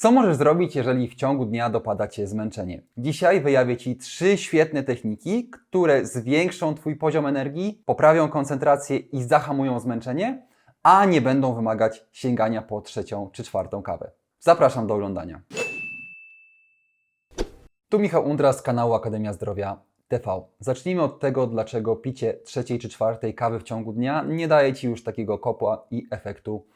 Co możesz zrobić, jeżeli w ciągu dnia dopada Cię zmęczenie? Dzisiaj wyjawię Ci trzy świetne techniki, które zwiększą Twój poziom energii, poprawią koncentrację i zahamują zmęczenie, a nie będą wymagać sięgania po trzecią czy czwartą kawę. Zapraszam do oglądania. Tu Michał Undra z kanału Akademia Zdrowia TV. Zacznijmy od tego, dlaczego picie trzeciej czy czwartej kawy w ciągu dnia nie daje Ci już takiego kopła i efektu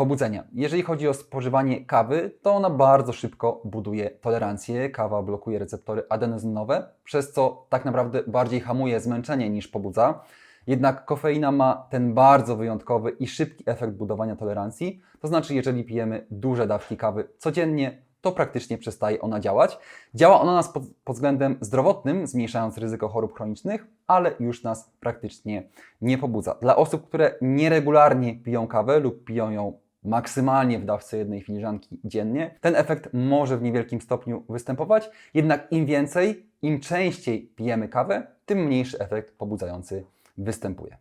pobudzenia. Jeżeli chodzi o spożywanie kawy, to ona bardzo szybko buduje tolerancję. Kawa blokuje receptory adenozynowe, przez co tak naprawdę bardziej hamuje zmęczenie niż pobudza. Jednak kofeina ma ten bardzo wyjątkowy i szybki efekt budowania tolerancji. To znaczy, jeżeli pijemy duże dawki kawy codziennie, to praktycznie przestaje ona działać. Działa ona nas pod, pod względem zdrowotnym, zmniejszając ryzyko chorób chronicznych, ale już nas praktycznie nie pobudza. Dla osób, które nieregularnie piją kawę lub piją ją maksymalnie w dawce jednej filiżanki dziennie, ten efekt może w niewielkim stopniu występować, jednak im więcej, im częściej pijemy kawę, tym mniejszy efekt pobudzający występuje.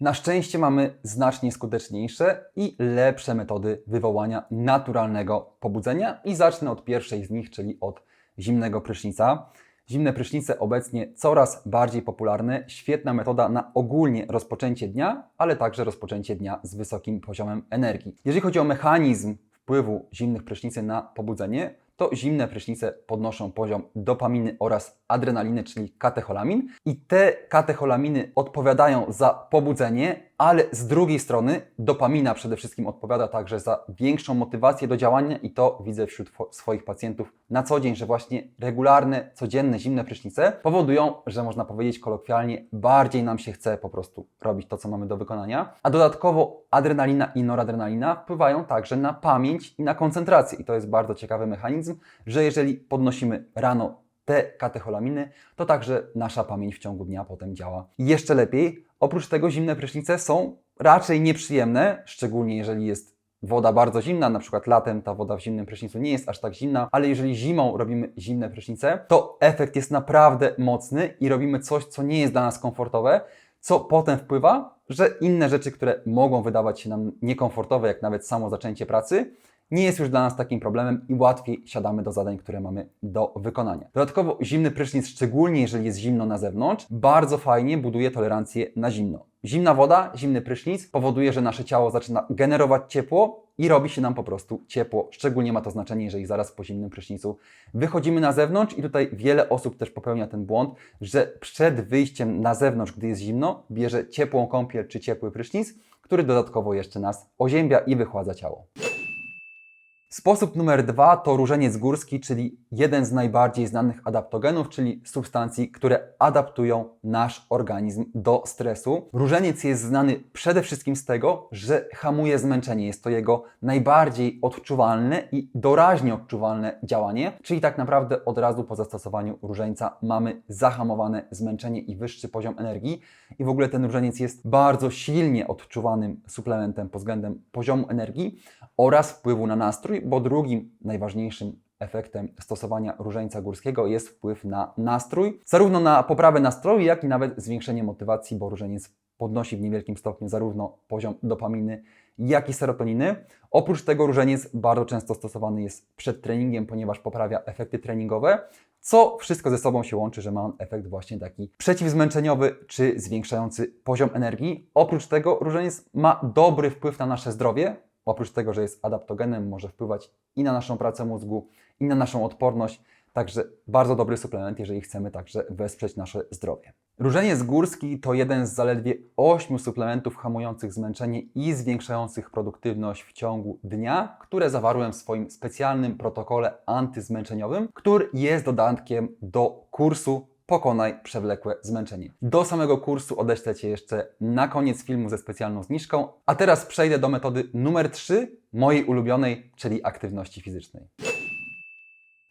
Na szczęście mamy znacznie skuteczniejsze i lepsze metody wywołania naturalnego pobudzenia i zacznę od pierwszej z nich, czyli od zimnego prysznica. Zimne prysznice obecnie coraz bardziej popularne, świetna metoda na ogólnie rozpoczęcie dnia, ale także rozpoczęcie dnia z wysokim poziomem energii. Jeżeli chodzi o mechanizm wpływu zimnych prysznicy na pobudzenie, to zimne prysznice podnoszą poziom dopaminy oraz adrenaliny, czyli katecholamin. I te katecholaminy odpowiadają za pobudzenie, ale z drugiej strony dopamina przede wszystkim odpowiada także za większą motywację do działania i to widzę wśród swoich pacjentów na co dzień, że właśnie regularne, codzienne zimne prysznice powodują, że można powiedzieć kolokwialnie, bardziej nam się chce po prostu robić to, co mamy do wykonania. A dodatkowo adrenalina i noradrenalina wpływają także na pamięć i na koncentrację. I to jest bardzo ciekawy mechanizm, że jeżeli podnosimy rano te katecholaminy, to także nasza pamięć w ciągu dnia potem działa jeszcze lepiej. Oprócz tego zimne prysznice są raczej nieprzyjemne, szczególnie jeżeli jest woda bardzo zimna, na przykład latem ta woda w zimnym prysznicu nie jest aż tak zimna, ale jeżeli zimą robimy zimne prysznice, to efekt jest naprawdę mocny i robimy coś, co nie jest dla nas komfortowe, co potem wpływa, że inne rzeczy, które mogą wydawać się nam niekomfortowe, jak nawet samo zaczęcie pracy, nie jest już dla nas takim problemem i łatwiej siadamy do zadań, które mamy do wykonania. Dodatkowo zimny prysznic, szczególnie jeżeli jest zimno na zewnątrz, bardzo fajnie buduje tolerancję na zimno. Zimna woda, zimny prysznic powoduje, że nasze ciało zaczyna generować ciepło i robi się nam po prostu ciepło. Szczególnie ma to znaczenie, jeżeli zaraz po zimnym prysznicu wychodzimy na zewnątrz i tutaj wiele osób też popełnia ten błąd, że przed wyjściem na zewnątrz, gdy jest zimno, bierze ciepłą kąpiel czy ciepły prysznic, który dodatkowo jeszcze nas oziębia i wychładza ciało. Sposób numer dwa to różeniec górski, czyli jeden z najbardziej znanych adaptogenów, czyli substancji, które adaptują nasz organizm do stresu. Różeniec jest znany przede wszystkim z tego, że hamuje zmęczenie. Jest to jego najbardziej odczuwalne i doraźnie odczuwalne działanie, czyli tak naprawdę od razu po zastosowaniu różeńca mamy zahamowane zmęczenie i wyższy poziom energii. I w ogóle ten różeniec jest bardzo silnie odczuwanym suplementem pod względem poziomu energii oraz wpływu na nastrój, bo drugim najważniejszym efektem stosowania różańca górskiego jest wpływ na nastrój, zarówno na poprawę nastroju, jak i nawet zwiększenie motywacji, bo różaniec podnosi w niewielkim stopniu zarówno poziom dopaminy, jak i serotoniny. Oprócz tego różaniec bardzo często stosowany jest przed treningiem, ponieważ poprawia efekty treningowe, co wszystko ze sobą się łączy, że ma on efekt właśnie taki przeciwzmęczeniowy czy zwiększający poziom energii. Oprócz tego różaniec ma dobry wpływ na nasze zdrowie, oprócz tego, że jest adaptogenem, może wpływać i na naszą pracę mózgu, i na naszą odporność. Także bardzo dobry suplement, jeżeli chcemy także wesprzeć nasze zdrowie. Różeniec górski to jeden z zaledwie 8 suplementów hamujących zmęczenie i zwiększających produktywność w ciągu dnia, które zawarłem w swoim specjalnym protokole antyzmęczeniowym, który jest dodatkiem do kursu Pokonaj przewlekłe zmęczenie. Do samego kursu odeślę Cię jeszcze na koniec filmu ze specjalną zniżką. A teraz przejdę do metody numer 3, mojej ulubionej, czyli aktywności fizycznej.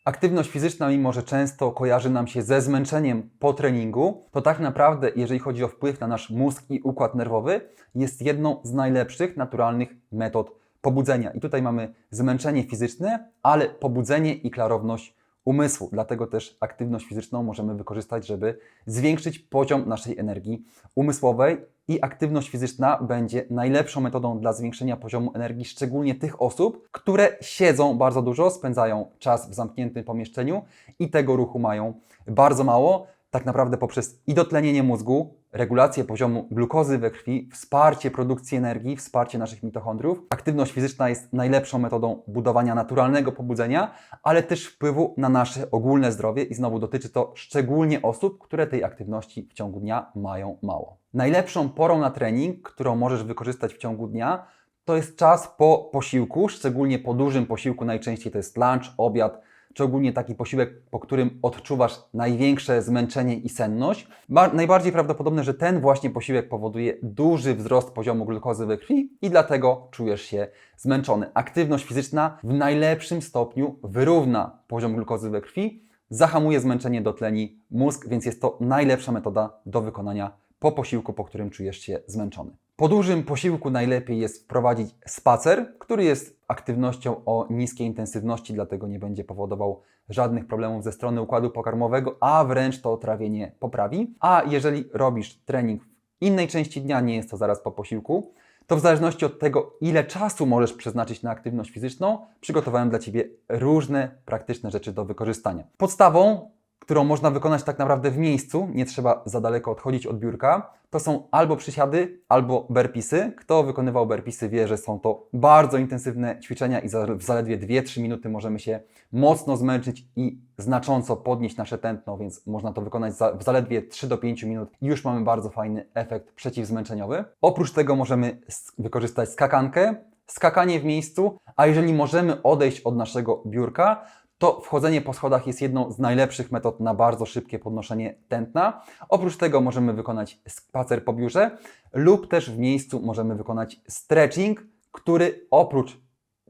Aktywność fizyczna, mimo że często kojarzy nam się ze zmęczeniem po treningu, to tak naprawdę, jeżeli chodzi o wpływ na nasz mózg i układ nerwowy, jest jedną z najlepszych naturalnych metod pobudzenia. I tutaj mamy zmęczenie fizyczne, ale pobudzenie i klarowność umysłu. Dlatego też aktywność fizyczną możemy wykorzystać, żeby zwiększyć poziom naszej energii umysłowej i aktywność fizyczna będzie najlepszą metodą dla zwiększenia poziomu energii, szczególnie tych osób, które siedzą bardzo dużo, spędzają czas w zamkniętym pomieszczeniu i tego ruchu mają bardzo mało. Tak naprawdę poprzez i dotlenienie mózgu, regulację poziomu glukozy we krwi, wsparcie produkcji energii, wsparcie naszych mitochondriów. Aktywność fizyczna jest najlepszą metodą budowania naturalnego pobudzenia, ale też wpływu na nasze ogólne zdrowie i znowu dotyczy to szczególnie osób, które tej aktywności w ciągu dnia mają mało. Najlepszą porą na trening, którą możesz wykorzystać w ciągu dnia, to jest czas po posiłku, szczególnie po dużym posiłku, najczęściej to jest lunch, obiad, czy ogólnie taki posiłek, po którym odczuwasz największe zmęczenie i senność. Ba najbardziej prawdopodobne, że ten właśnie posiłek powoduje duży wzrost poziomu glukozy we krwi i dlatego czujesz się zmęczony. Aktywność fizyczna w najlepszym stopniu wyrówna poziom glukozy we krwi, zahamuje zmęczenie, dotleni mózg, więc jest to najlepsza metoda do wykonania po posiłku, po którym czujesz się zmęczony. Po dużym posiłku najlepiej jest wprowadzić spacer, który jest aktywnością o niskiej intensywności, dlatego nie będzie powodował żadnych problemów ze strony układu pokarmowego, a wręcz to trawienie poprawi. A jeżeli robisz trening w innej części dnia, nie jest to zaraz po posiłku, to w zależności od tego, ile czasu możesz przeznaczyć na aktywność fizyczną, przygotowałem dla Ciebie różne praktyczne rzeczy do wykorzystania. Podstawą którą można wykonać tak naprawdę w miejscu, nie trzeba za daleko odchodzić od biurka, to są albo przysiady, albo burpeesy. Kto wykonywał burpeesy wie, że są to bardzo intensywne ćwiczenia i w zaledwie 2-3 minuty możemy się mocno zmęczyć i znacząco podnieść nasze tętno, więc można to wykonać w zaledwie 3 do 5 minut i już mamy bardzo fajny efekt przeciwzmęczeniowy. Oprócz tego możemy wykorzystać skakankę, skakanie w miejscu, a jeżeli możemy odejść od naszego biurka, to wchodzenie po schodach jest jedną z najlepszych metod na bardzo szybkie podnoszenie tętna. Oprócz tego możemy wykonać spacer po biurze lub też w miejscu możemy wykonać stretching, który oprócz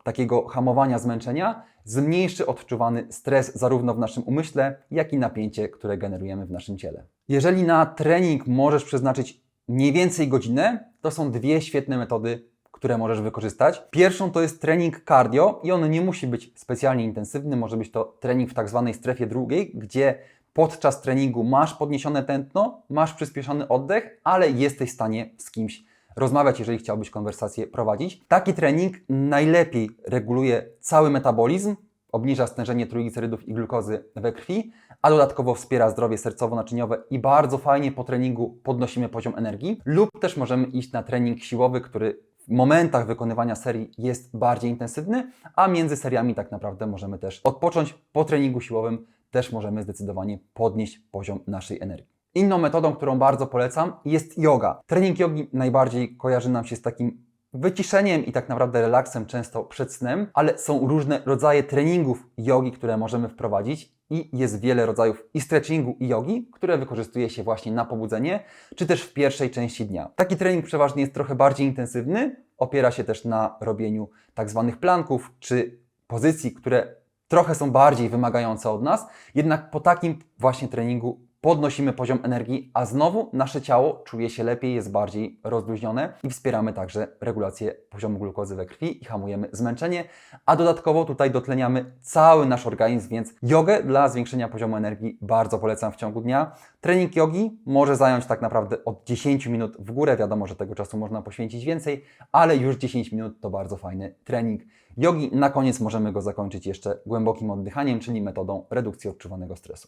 takiego hamowania zmęczenia zmniejszy odczuwany stres zarówno w naszym umyśle, jak i napięcie, które generujemy w naszym ciele. Jeżeli na trening możesz przeznaczyć mniej więcej godzinę, to są dwie świetne metody które możesz wykorzystać. Pierwszą to jest trening cardio i on nie musi być specjalnie intensywny, może być to trening w tak zwanej strefie drugiej, gdzie podczas treningu masz podniesione tętno, masz przyspieszony oddech, ale jesteś w stanie z kimś rozmawiać, jeżeli chciałbyś konwersację prowadzić. Taki trening najlepiej reguluje cały metabolizm, obniża stężenie trójglicerydów i glukozy we krwi, a dodatkowo wspiera zdrowie sercowo-naczyniowe i bardzo fajnie po treningu podnosimy poziom energii. Lub też możemy iść na trening siłowy, który w momentach wykonywania serii jest bardziej intensywny, a między seriami tak naprawdę możemy też odpocząć. Po treningu siłowym też możemy zdecydowanie podnieść poziom naszej energii. Inną metodą, którą bardzo polecam, jest yoga. Trening jogi najbardziej kojarzy nam się z takim wyciszeniem i tak naprawdę relaksem często przed snem, ale są różne rodzaje treningów jogi, które możemy wprowadzić i jest wiele rodzajów i stretchingu i jogi, które wykorzystuje się właśnie na pobudzenie, czy też w pierwszej części dnia. Taki trening przeważnie jest trochę bardziej intensywny, opiera się też na robieniu tak zwanych planków, czy pozycji, które trochę są bardziej wymagające od nas, jednak po takim właśnie treningu podnosimy poziom energii, a znowu nasze ciało czuje się lepiej, jest bardziej rozluźnione i wspieramy także regulację poziomu glukozy we krwi i hamujemy zmęczenie, a dodatkowo tutaj dotleniamy cały nasz organizm, więc jogę dla zwiększenia poziomu energii bardzo polecam w ciągu dnia. Trening jogi może zająć tak naprawdę od 10 minut w górę, wiadomo, że tego czasu można poświęcić więcej, ale już 10 minut to bardzo fajny trening jogi. Na koniec możemy go zakończyć jeszcze głębokim oddychaniem, czyli metodą redukcji odczuwanego stresu.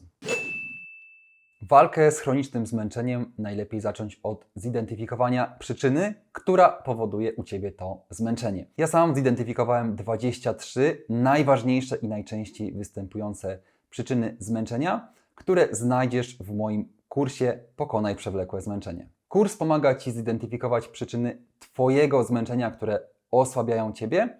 Walkę z chronicznym zmęczeniem najlepiej zacząć od zidentyfikowania przyczyny, która powoduje u Ciebie to zmęczenie. Ja sam zidentyfikowałem 23 najważniejsze i najczęściej występujące przyczyny zmęczenia, które znajdziesz w moim kursie Pokonaj przewlekłe zmęczenie. Kurs pomaga Ci zidentyfikować przyczyny Twojego zmęczenia, które osłabiają Ciebie,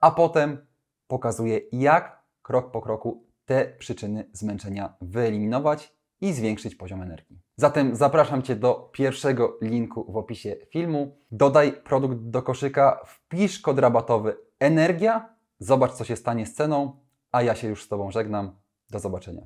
a potem pokazuje, jak krok po kroku te przyczyny zmęczenia wyeliminować i zwiększyć poziom energii. Zatem zapraszam Cię do pierwszego linku w opisie filmu. Dodaj produkt do koszyka, wpisz kod rabatowy Energia, zobacz co się stanie z ceną, a ja się już z Tobą żegnam. Do zobaczenia.